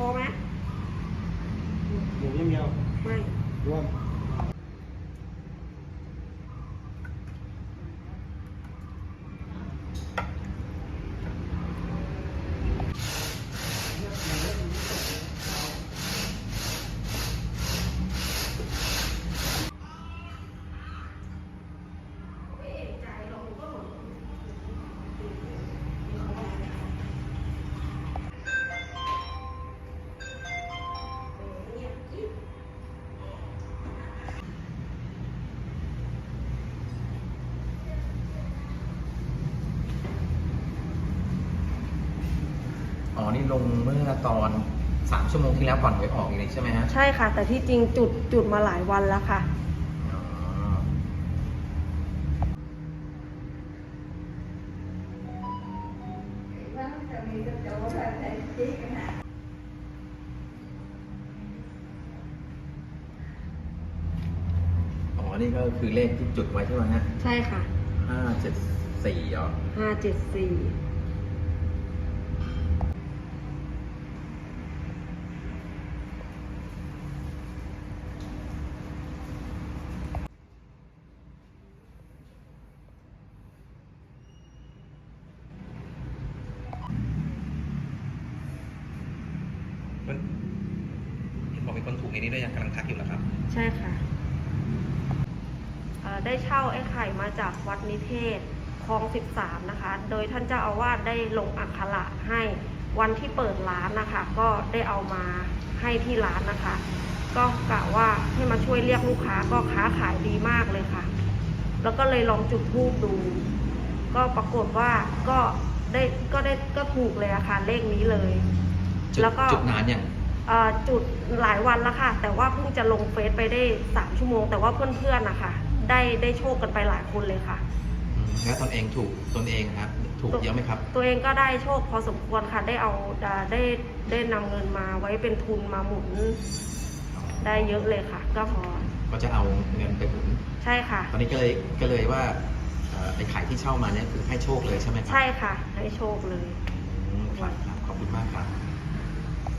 พอไหมหมูเงี้ยวไม่รวม อ๋อ นี่ลงเมื่อตอนสามชั่วโมงที่แล้วก่อนหวยออกอีกเลยใช่ไหมฮะใช่ค่ะ แต่ที่จริงจุดจุดมาหลายวันแล้วค่ะ อ๋ออ๋อนี่ก็คือเลขที่จุดไว้ใช่ไหมฮะใช่ค่ะห้าเจ็ดสี่เหรอห้าเจ็ดสี่ เห็นบอกมีคนถูกในนี้ด้วยยังกำลังทักอยู่แล้วครับ ใช่ค่ะเอ่อได้เช่าไอ้ไข่มาจากวัดนิเทศคลองสิบสามนะคะ โดยท่านเจ้าอาวาสได้ลงอักขระให้วันที่เปิดร้านนะคะ ก็ได้เอามาให้ที่ร้านนะคะ ก็กะว่าให้มาช่วยเรียกลูกค้าก็ค้าขายดีมากเลยค่ะ แล้วก็เลยลองจุดทูบดู ก็ปรากฏว่าก็ได้ก็ได้ก็ถูกเลยอะค่ะเลขนี้เลย จุดแล้วก็ จุดนานยังเอ่อจุดหลายวันแล้วค่ะ แต่ว่าเพิ่งจะลงเฟซไปได้สามชั่วโมง แต่ว่าเพื่อนๆนะคะได้ได้โชคกันไปหลายคนเลยค่ะ อืมแล้วตนเองถูกตนเองครับถูก เยอะไหมครับ ตัวเองก็ได้โชคพอสมควรค่ะ ได้เอาอ่าได้ได้นำเงินมาไว้เป็นทุนมาหมุนได้เยอะเลยค่ะ ก็พอก็จะเอาเงินไปหมุนใช่ค่ะ ตอนนี้ก็เลยก็เลยว่าเอ่อไอ้ขายที่เช่ามาเนี่ยคือให้โชคเลยใช่ไหมครัใช่ค่ะ ให้โชคเลย อืมครับครับขอบคุณมากครับ